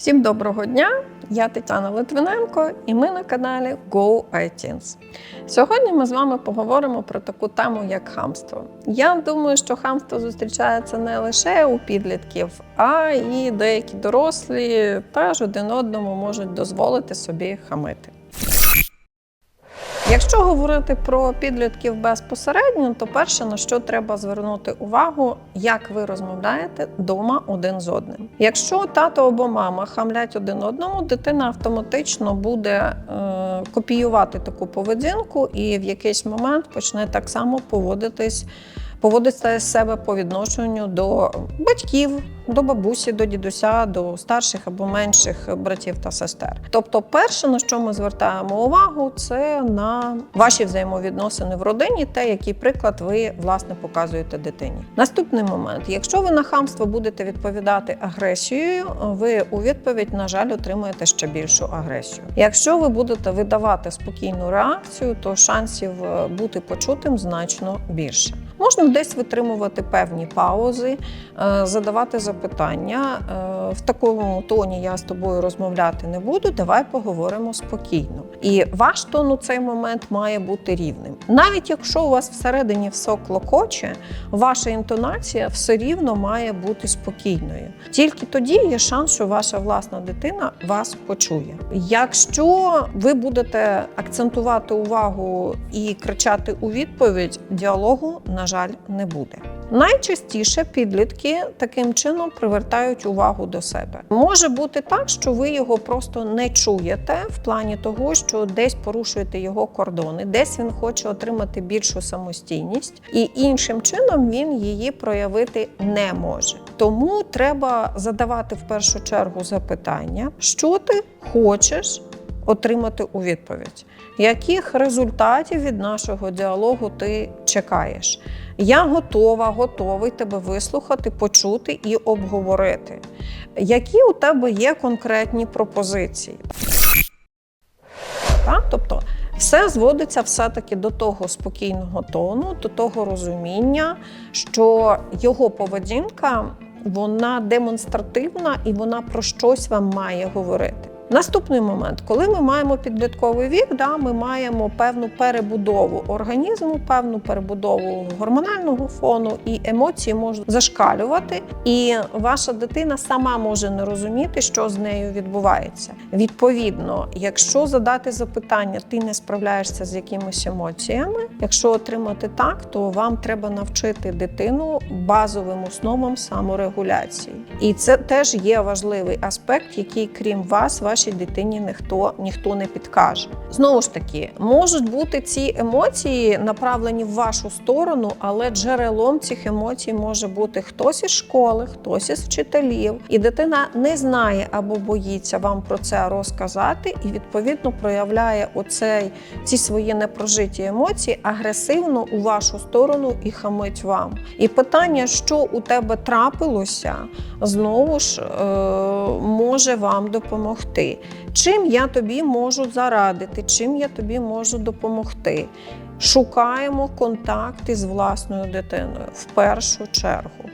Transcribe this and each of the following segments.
Всім доброго дня! Я Тетяна Литвиненко, і ми на каналі Go iTunes. Сьогодні ми з вами поговоримо про таку тему, як хамство. Я думаю, що хамство зустрічається не лише у підлітків, а і деякі дорослі теж один одному можуть дозволити собі хамити. Якщо говорити про підлітків безпосередньо, то перше на що треба звернути увагу, як ви розмовляєте вдома один з одним. Якщо тато або мама хамлять один одному, дитина автоматично буде е, копіювати таку поведінку і в якийсь момент почне так само поводитись. Поводити себе по відношенню до батьків, до бабусі, до дідуся, до старших або менших братів та сестер. Тобто, перше, на що ми звертаємо увагу, це на ваші взаємовідносини в родині, те, який приклад ви власне показуєте дитині. Наступний момент: якщо ви на хамство будете відповідати агресією, ви у відповідь, на жаль, отримаєте ще більшу агресію. Якщо ви будете видавати спокійну реакцію, то шансів е, бути почутим значно більше. Можна десь витримувати певні паузи, е, задавати запитання. В такому тоні я з тобою розмовляти не буду. Давай поговоримо спокійно. І ваш тон у цей момент має бути рівним. Навіть якщо у вас всередині все клокоче, ваша інтонація все рівно має бути спокійною. Тільки тоді є шанс, що ваша власна дитина вас почує. Якщо ви будете акцентувати увагу і кричати у відповідь, діалогу, на жаль, не буде. Найчастіше підлітки таким чином привертають увагу до себе. Може бути так, що ви його просто не чуєте в плані того, що десь порушуєте його кордони, десь він хоче отримати більшу самостійність, і іншим чином він її проявити не може. Тому треба задавати в першу чергу запитання, що ти хочеш отримати у відповідь. Яких результатів від нашого діалогу ти чекаєш? Я готова, готовий тебе вислухати, почути і обговорити. Які у тебе є конкретні пропозиції? Так? Тобто все зводиться все-таки до того спокійного тону, до того розуміння, що його поведінка вона демонстративна і вона про щось вам має говорити. Наступний момент, коли ми маємо підлітковий вік, да, ми маємо певну перебудову організму, певну перебудову гормонального фону, і емоції можуть зашкалювати, і ваша дитина сама може не розуміти, що з нею відбувається. Відповідно, якщо задати запитання, ти не справляєшся з якимись емоціями, якщо отримати так, то вам треба навчити дитину базовим основам саморегуляції. І це теж є важливий аспект, який, крім вас, вашій дитині ніхто ніхто не підкаже. Знову ж таки, можуть бути ці емоції направлені в вашу сторону, але джерелом цих емоцій може бути хтось із школи, хтось із вчителів, і дитина не знає або боїться вам про це розказати, і відповідно проявляє оцей ці свої непрожиті емоції агресивно у вашу сторону і хамить вам. І питання, що у тебе трапилося, знову ж е, може вам допомогти. Чим я тобі можу зарадити, чим я тобі можу допомогти? Шукаємо контакти з власною дитиною в першу чергу.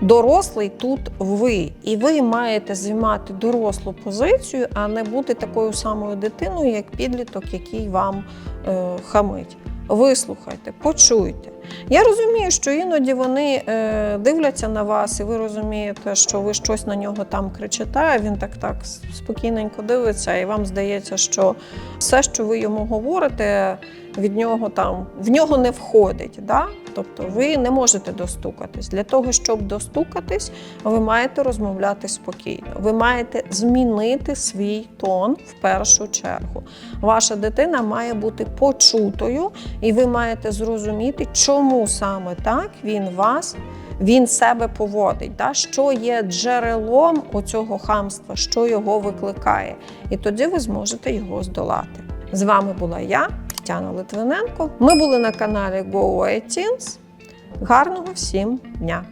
Дорослий тут ви, і ви маєте займати дорослу позицію, а не бути такою самою дитиною, як підліток, який вам е, хамить. Вислухайте, почуйте. Я розумію, що іноді вони е, дивляться на вас, і ви розумієте, що ви щось на нього там кричите. а Він так так спокійненько дивиться, і вам здається, що все, що ви йому говорите, від нього там в нього не входить. Да? Тобто ви не можете достукатись. Для того, щоб достукатись, ви маєте розмовляти спокійно. Ви маєте змінити свій тон в першу чергу. Ваша дитина має бути почутою, і ви маєте зрозуміти, чому саме так він вас. Він себе поводить, да? що є джерелом оцього хамства, що його викликає. І тоді ви зможете його здолати. З вами була я, Тетяна Литвиненко. Ми були на каналі Go. Гарного всім дня!